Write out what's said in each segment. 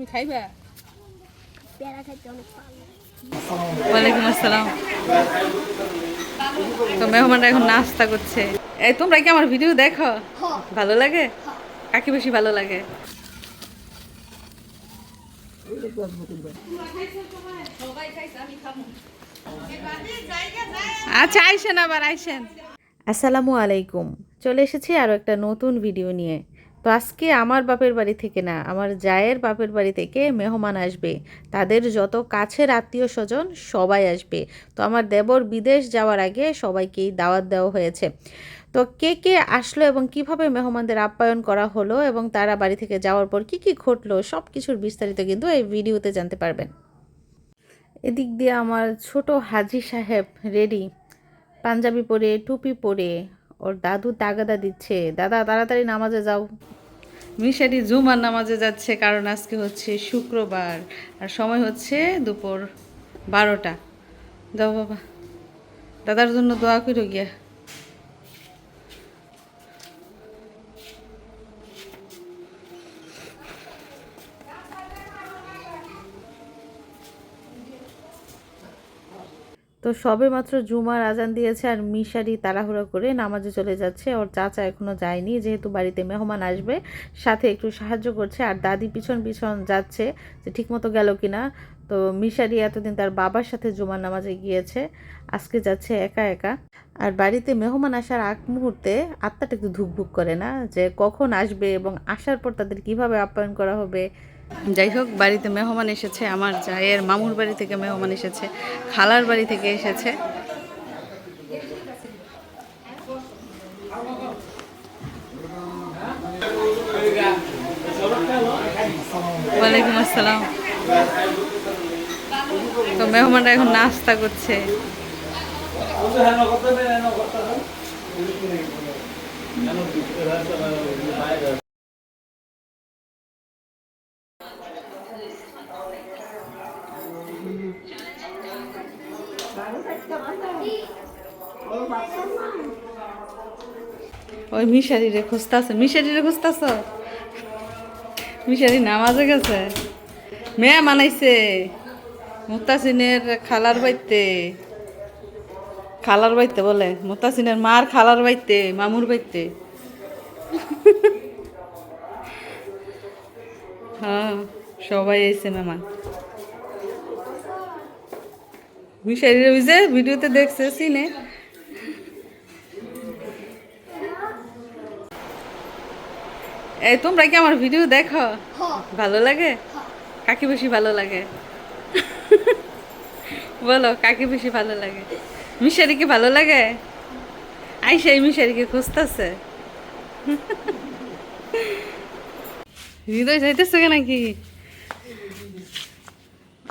তুমি খাইবা? ওয়ালাইকুম আসসালাম। তো মেহমানরা এখন নাস্তা করছে। এই তোমরা কি আমার ভিডিও দেখো? ভালো লাগে? কাকে বেশি ভালো লাগে? আচ্ছা আইসেন আবার আইসেন। আসসালামু আলাইকুম। চলে এসেছি আরও একটা নতুন ভিডিও নিয়ে। তো আজকে আমার বাপের বাড়ি থেকে না, আমার জায়ের বাপের বাড়ি থেকে মেহমান আসবে। তাদের যত কাছের আত্মীয় স্বজন সবাই আসবে। তো আমার দেবর বিদেশ যাওয়ার আগে সবাইকেই দাওয়াত দেওয়া হয়েছে। তো কে কে আসলো এবং কীভাবে মেহমানদের আপ্যায়ন করা হলো এবং তারা বাড়ি থেকে যাওয়ার পর কি কি ঘটলো সব কিছুর বিস্তারিত কিন্তু এই ভিডিওতে জানতে পারবেন। এদিক দিয়ে আমার ছোট হাজি সাহেব রেডি পাঞ্জাবি পরে, টুপি পরে ওর দাদু তাগাদা দিচ্ছে। দাদা, তাড়াতাড়ি নামাজে যাও। মিশারি জুমার নামাজে যাচ্ছে, কারণ আজকে হচ্ছে শুক্রবার। আর সময় হচ্ছে দুপুর বারোটা। দাও বাবা। দাদার জন্য দোয়া করো গিয়া। তো সবে মাত্র জুমার আজান দিয়েছে আর মিশারি তাড়াহুড়ো করে নামাজে চলে যাচ্ছে। ওর চাচা এখনও যায়নি, যেহেতু বাড়িতে মেহমান আসবে, সাথে একটু সাহায্য করছে। আর দাদি পিছন পিছন যাচ্ছে যে ঠিকমতো গেল কিনা। তো মিশারি এতদিন তার বাবার সাথে জুমার নামাজে গিয়েছে, আজকে যাচ্ছে একা একা। আর বাড়িতে মেহমান আসার আগ মুহূর্তে আত্মাটা একটু ধুকভুক করে না, যে কখন আসবে এবং আসার পর তাদের কীভাবে আপ্যায়ন করা হবে যাই হোক, বাড়িতে মেহমান এসেছে, আমার জায়ের মামুর বাড়ি থেকে মেহমান এসেছে, খালার বাড়ি থেকে এসেছে। ওয়ালাইকুম আসসালাম। তো মেহমানরা এখন নাস্তা করছে। ওই মিশারি রে খুঁজতাছ মিশারি রে খুঁজতাছ? মিশারি নামাজে গেছে। মেয়ে মানাইছে। মুতাসিনের খালার বাইতে খালার বাইতে বলে, মুতাসিনের মার খালার বাইতে মামুর বাইতে হ্যাঁ সবাই এসে মেমান মিশারি ওই যে ভিডিওতে দেখছে, সিনে। এই তোমরা কি আমার ভিডিও দেখো? ভালো লাগে? কাকে বেশি ভালো লাগে? বলো কাকে বেশি ভালো লাগে? মিশারিকে ভালো লাগে? আইসা এই মিশারিকে খুঁজতেছে। হৃদয় যাইতেছে কেন নাকি?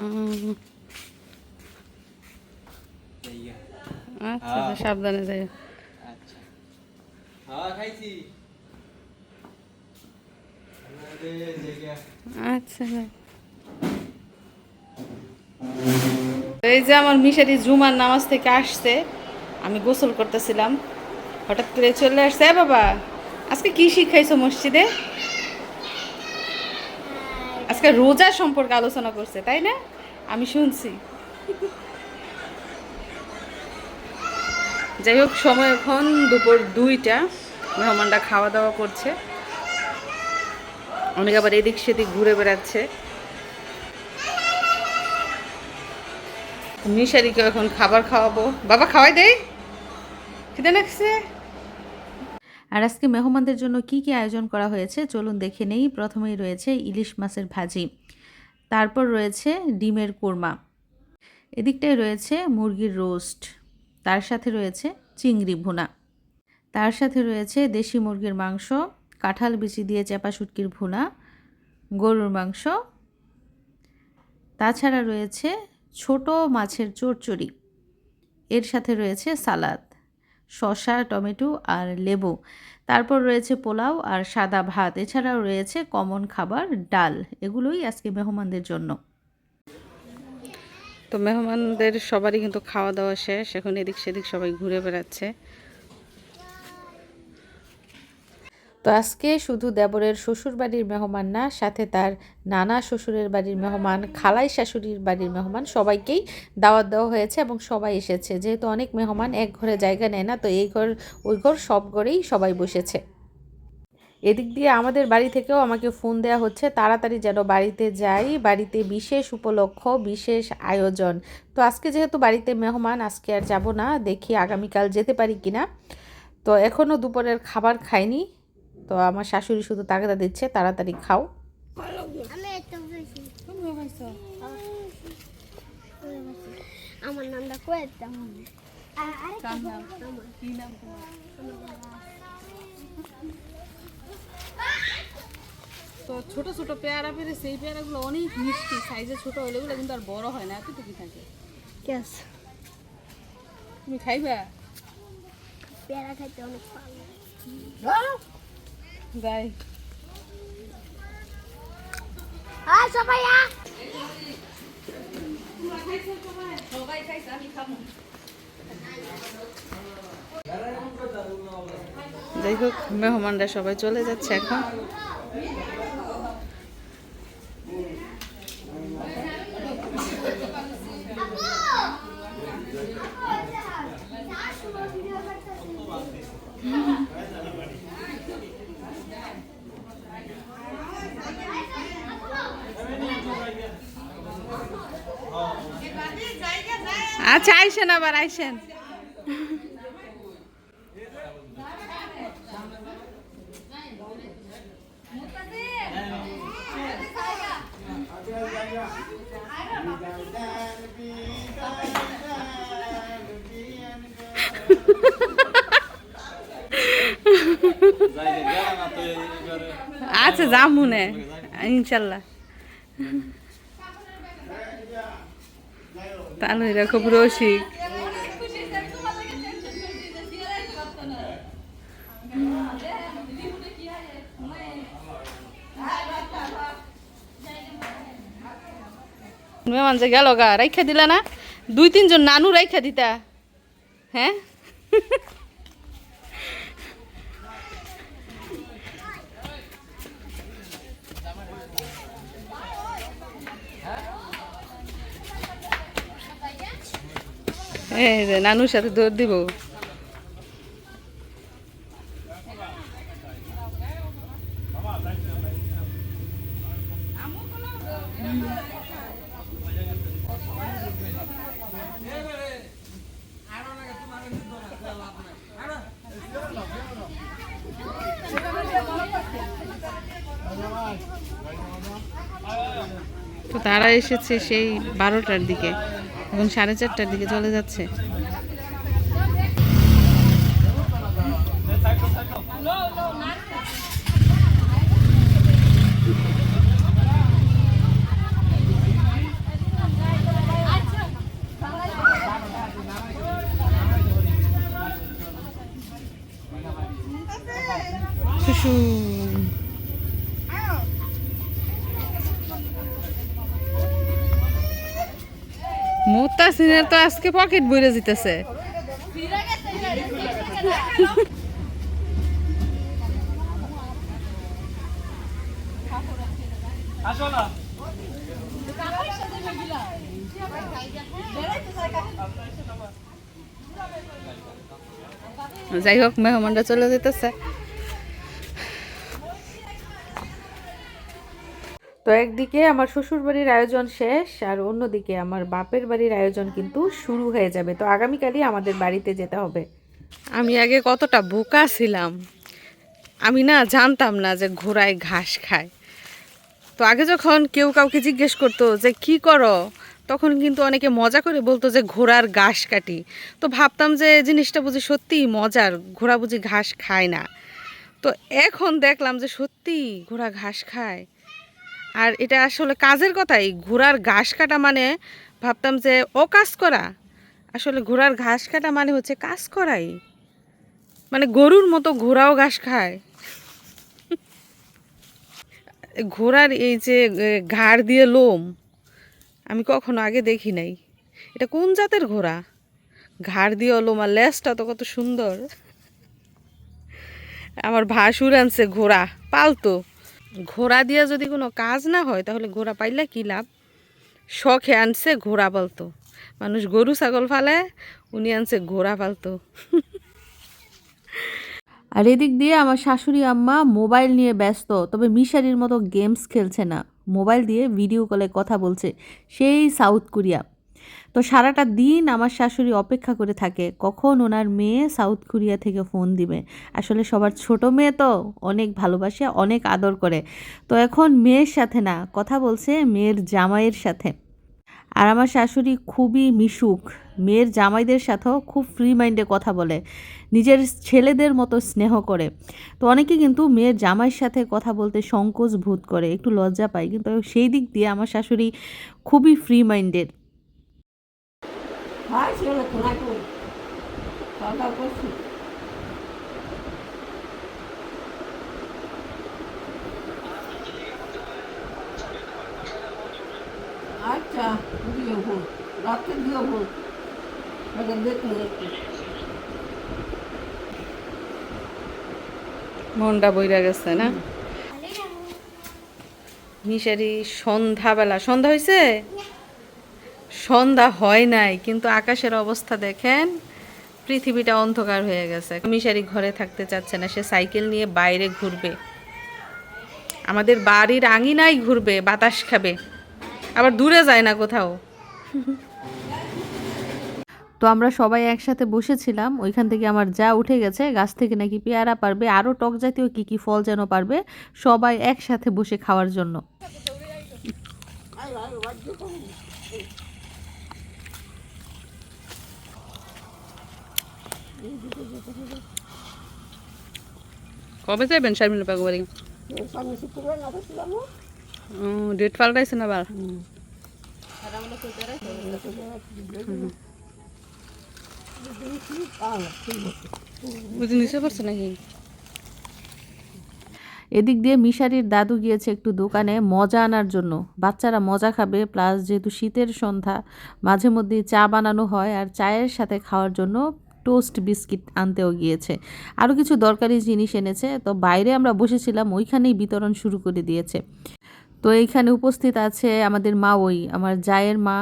উম, আচ্ছা আচ্ছা, সাবধানে যাই আচ্ছা। হ্যাঁ খাইছি? আচ্ছা এই যে আমার মিশারি জুমার নামাজ থেকে আসছে, আমি গোসল করতেছিলাম। হঠাৎ করে চলে আসছে, "এ বাবা, আজকে কি শিখাইছো মসজিদে? আজকে রোজা সম্পর্কে আলোচনা করছে, তাই না? আমি শুনছি। যাই হোক, সময় এখন দুপুর দুইটা, মেহমানরা খাওয়া দাওয়া করছে। অনেক আবার এদিক সেদিক ঘুরে বেড়াচ্ছে। মিশারিকে এখন খাবার খাওয়াবো। বাবা, খাওয়াই দেই খিদে লাগছে? আর আজকে মেহমানদের জন্য কি কি আয়োজন করা হয়েছে, চলুন দেখে নেই। প্রথমেই রয়েছে ইলিশ মাছের ভাজি, তারপর রয়েছে ডিমের কোরমা, এদিকটায় রয়েছে মুরগির রোস্ট, তার সাথে রয়েছে চিংড়ি ভুনা, তার সাথে রয়েছে দেশি মুরগির মাংস কাঁঠাল বিচি দিয়ে চাপা শুটকির ভুনা, গরুর মাংস। তাছাড়া রয়েছে ছোট মাছের চচ্চড়ি এর সাথে রয়েছে সালাদ, শসা, টমেটো আর লেবু। তারপর রয়েছে পোলাও আর সাদা ভাত। এছাড়াও রয়েছে কমন খাবার ডাল। এগুলোই আজকে মেহমানদের জন্য। তো মেহমানদের সবারই কিন্তু খাওয়া দাওয়া শেষ। এখন এদিক সেদিক সবাই ঘুরে বেড়াচ্ছে। তো আজকে শুধু দেবরের শ্বশুর বাড়ির মেহমান না, সাথে তার নানা শ্বশুরের বাড়ির মেহমান, খালাই শাশুড়ির বাড়ির মেহমান সবাইকেই দাওয়াত দেওয়া হয়েছে এবং সবাই এসেছে। যেহেতু অনেক মেহমান এক ঘরে জায়গা নেয় না, তো এই ঘর, ওই ঘর সব ঘরেই সবাই বসেছে। এদিক দিয়ে আমাদের বাড়ি থেকেও আমাকে ফোন দেওয়া হচ্ছে, তাড়াতাড়ি যেন বাড়িতে যাই। বাড়িতে বিশেষ উপলক্ষ, বিশেষ আয়োজন। তো আজকে যেহেতু বাড়িতে মেহমান, আজকে আর যাব না, দেখি আগামীকাল যেতে পারি কিনা। তো এখনও দুপুরের খাবার খাইনি তো আমার শাশুড়ি শুধু তাগাদা দিচ্ছে তাড়াতাড়ি খাও। আমার নামটা কয়েকটা তো ছোট ছোট পেয়ারা পেরেছে এই পেয়ারাগুলো অনেক মিষ্টি সাইজে ছোট হলে এগুলো কিন্তু আর বড় হয় না এতটুকু থাকে। কেস তুমি খাইবা? পেয়ারা খাইতে অনেক ভালো যাই হ্যাঁ সবাই আ। যাই হোক মেহমানরা সবাই চলে যাচ্ছে এখন। আচ্ছা আইসেন আবার আইসেন। আচ্ছা যাম মনে ইনশাল্লাহ তানুরা খুব রসিক। মেহমান যে গেল গা, রাইখা দিলা না? দুই তিনজন নানু রাইখা দিতা। হ্যাঁ? এই যে নানুর সাথে দৌড় দিব। তো তারা এসেছে সেই বারোটার দিকে। এবং সাড়ে চারটার দিকে চলে যাচ্ছে। শুশু। মুতাসিনের তো আজকে পকেট বইরে না। যাই হোক মেহমানরা চলে যেতেছে তো একদিকে আমার শ্বশুর বাড়ির আয়োজন শেষ আর অন্যদিকে আমার বাপের বাড়ির আয়োজন কিন্তু শুরু হয়ে যাবে। তো আগামীকালই আমাদের বাড়িতে যেতে হবে। আমি আগে কতটা বোকা ছিলাম। আমি না জানতাম না যে ঘোড়ায় ঘাস খায়। তো আগে যখন কেউ কাউকে জিজ্ঞেস করতো যে কি করো, তখন কিন্তু অনেকে মজা করে বলতো যে ঘোড়ার ঘাস কাটি। তো ভাবতাম যে জিনিসটা বুঝি সত্যিই মজার, ঘোড়া বুঝি ঘাস খায় না। তো এখন দেখলাম যে সত্যি ঘোড়া ঘাস খায়। আর এটা আসলে কাজের কথাই ঘোড়ার ঘাস কাটা মানে ভাবতাম যে ও কাজ করা। আসলে ঘোড়ার ঘাস কাটা মানে হচ্ছে কাজ করাই। মানে গরুর মতো ঘোড়াও ঘাস খায়। ঘোড়ার এই যে ঘাড় দিয়ে লোম, আমি কখনো আগে দেখি নাই। এটা কোন জাতের ঘোড়া? ঘাড় দিয়ে লোম আর লেজটা তো কত সুন্দর। আমার ভাসুর আনছে ঘোড়া, পালতো। ঘোড়া দিয়ে যদি কোনো কাজ না হয়, তাহলে ঘোড়া পাইলে কি লাভ? শখে আনছে ঘোড়া পালতো। মানুষ গরু, ছাগল ফালে, উনি আনছে ঘোড়া পালতো। আর এদিক দিয়ে আমার শাশুড়ি আম্মা মোবাইল নিয়ে ব্যস্ত, তবে মিশারির মতো গেমস খেলছে না। মোবাইল দিয়ে ভিডিও কলে কথা বলছে সেই সাউথ কোরিয়া। তো সারাটা দিন আমার শাশুড়ি অপেক্ষা করে থাকে, কখন ওনার মেয়ে সাউথ কোরিয়া থেকে ফোন দিবে। আসলে সবার ছোট মেয়ে তো, অনেক ভালোবাসে, অনেক আদর করে। তো এখন মেয়ের সাথে না, কথা বলছে মেয়ের জামাইয়ের সাথে। আর আমার শাশুড়ি খুবই মিশুক, মেয়ের জামাইদের সাথেও খুব ফ্রি মাইন্ডে কথা বলে, নিজের ছেলেদের মতো স্নেহ করে। তো অনেকে কিন্তু মেয়ের জামাইয়ের সাথে কথা বলতে সংকোচ বোধ করে, একটু লজ্জা পায়, কিন্তু সেই দিক দিয়ে আমার শাশুড়ি খুবই ফ্রি মাইন্ডের আচ্ছা দিও ভুল রাতে দিও ভুল দেখুন একটু। মনটা বইরা গেছে না? মিশারি সন্ধ্যাবেলা সন্ধ্যা হয়েছে সন্ধ্যা হয় নাই, কিন্তু আকাশের অবস্থা দেখেন, পৃথিবীটা অন্ধকার হয়ে গেছে। মিশারি ঘরে থাকতে চাচ্ছে না, সে সাইকেল নিয়ে বাইরে ঘুরবে। আমাদের বাড়ির আঙিনায় ঘুরবে, বাতাস খাবে। আবার দূরে যায় না কোথাও। তো আমরা সবাই একসাথে বসেছিলাম, ওইখান থেকে আমার যা উঠে গেছে, গাছ থেকে নাকি পেয়ারা পারবে আরও টক জাতীয় কী কী ফল যেন পারবে, সবাই একসাথে বসে খাওয়ার জন্য। কবে যাবেন শারমিন বাড়ি? না বসলাম ডেট পাল্টাইছেন আবার? বুঝে নিতে পারছে নাকি? এদিক দিয়ে মিশারির দাদু গিয়েছে একটু দোকানে মজা আনার জন্য। বাচ্চারা মজা খাবে প্লাস যেহেতু শীতের সন্ধ্যা মাঝে মধ্যে চা বানানো হয় আর চায়ের সাথে খাওয়ার জন্য টোস্ট বিস্কিট আনতেও গিয়েছে। আরও কিছু দরকারি জিনিস এনেছে, তো বাইরে আমরা বসেছিলাম, ওইখানেই বিতরণ শুরু করে দিয়েছে। তো এইখানে উপস্থিত আছে আমাদের মা ওই, আমার জায়ের মা,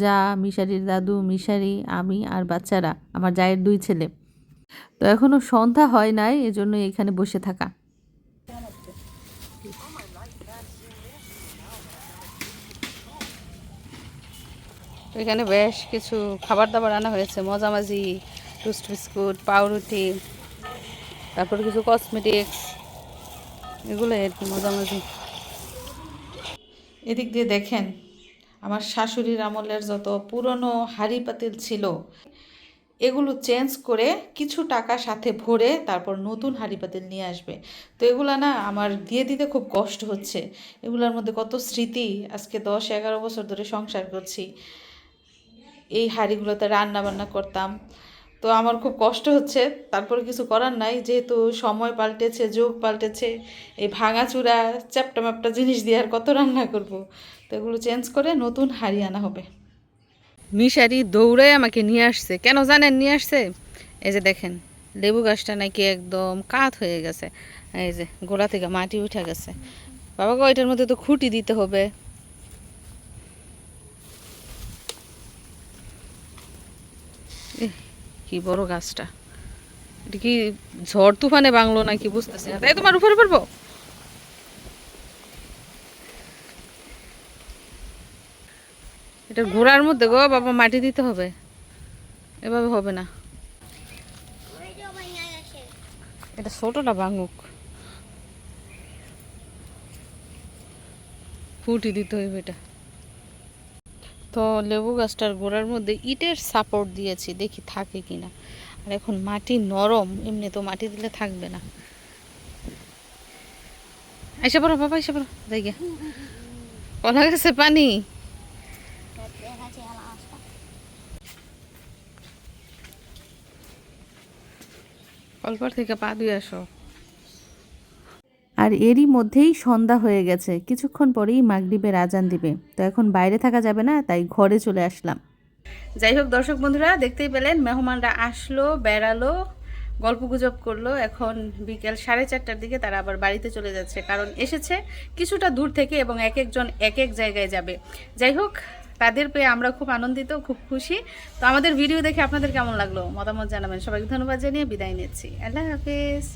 যা, মিশারির দাদু, মিশারি, আমি আর বাচ্চারা, আমার জায়ের দুই ছেলে। তো এখনও সন্ধ্যা হয় নাই এজন্য এখানে বসে থাকা। এখানে বেশ কিছু খাবার দাবার আনা হয়েছে, মজামাজি টোস্ট বিস্কুট পাউরুটি, তারপর কিছু কসমেটিক্স এগুলো আর কি মজামাজি। এদিক দিয়ে দেখেন, আমার শাশুড়ির আমলের যত পুরনো হাড়ি পাতিল ছিল, এগুলো চেঞ্জ করে কিছু টাকা সাথে ভরে তারপর নতুন হাঁড়ি পাতিল নিয়ে আসবে। তো এগুলো না আমার দিয়ে দিতে খুব কষ্ট হচ্ছে। এগুলোর মধ্যে কত স্মৃতি, আজকে দশ এগারো বছর ধরে সংসার করছি। এই হাঁড়িগুলোতে রান্না বান্না করতাম তো আমার খুব কষ্ট হচ্ছে। তারপরে কিছু করার নাই, যেহেতু সময় পাল্টেছে, যুগ পাল্টেছে, এই ভাঙাচুরা চ্যাপটা ম্যাপটা জিনিস দিয়ে আর কত রান্না করব? তো এগুলো চেঞ্জ করে নতুন হাঁড়ি আনা হবে। মিশারি দৌড়ে আমাকে নিয়ে আসছে। কেন জানেন নিয়ে আসছে? এই যে দেখেন, লেবু গাছটা নাকি একদম কাত হয়ে গেছে। এই যে গোড়া থেকে মাটি উঠে গেছে। বাবা গো, এটার মধ্যে তো খুঁটি দিতে হবে। কি বড় গাছটা? এটা কি ঝড় তুফানে বাংলো নাকি বুঝতেছি না। তাই তোমার উপরে পড়ব? এটা ঘোড়ার মধ্যে গো, বাবা, মাটি দিতে হবে। এভাবে হবে না। এটা ছোটটা ভাঙুক। ফুটি দিতে হইবে এটা। তো লেবু গাছটার গোড়ার মধ্যে ইটের সাপোর্ট দিয়েছি, দেখি থাকে কিনা। আর এখন মাটি নরম, এমনি তো মাটি দিলে থাকবে না। এসে পড়ো, বাবা এসে পড়ো যাই গিয়া। কলা গেছে পানি? কলপার থেকে পা দিয়ে আসো। আর এরই মধ্যেই সন্ধ্যা হয়ে গেছে। কিছুক্ষণ পরেই মাগরিবের আজান দিবে। তো এখন বাইরে থাকা যাবে না, তাই ঘরে চলে আসলাম। যাই হোক দর্শক বন্ধুরা, দেখতেই পেলেন মেহমানরা আসলো, বেড়ালো, গল্প গুজব করল। এখন বিকেল সাড়ে চারটার দিকে তারা আবার বাড়িতে চলে যাচ্ছে, কারণ এসেছে কিছুটা দূর থেকে এবং এক একজন এক এক জায়গায় যাবে। যাই হোক, তাদের পেয়ে আমরা খুব আনন্দিত, খুব খুশি। তো আমাদের ভিডিও দেখে আপনাদের কেমন লাগল? মতামত জানাবেন। সবাইকে ধন্যবাদ জানিয়ে বিদায় নিচ্ছি। আল্লাহ হাফিজ।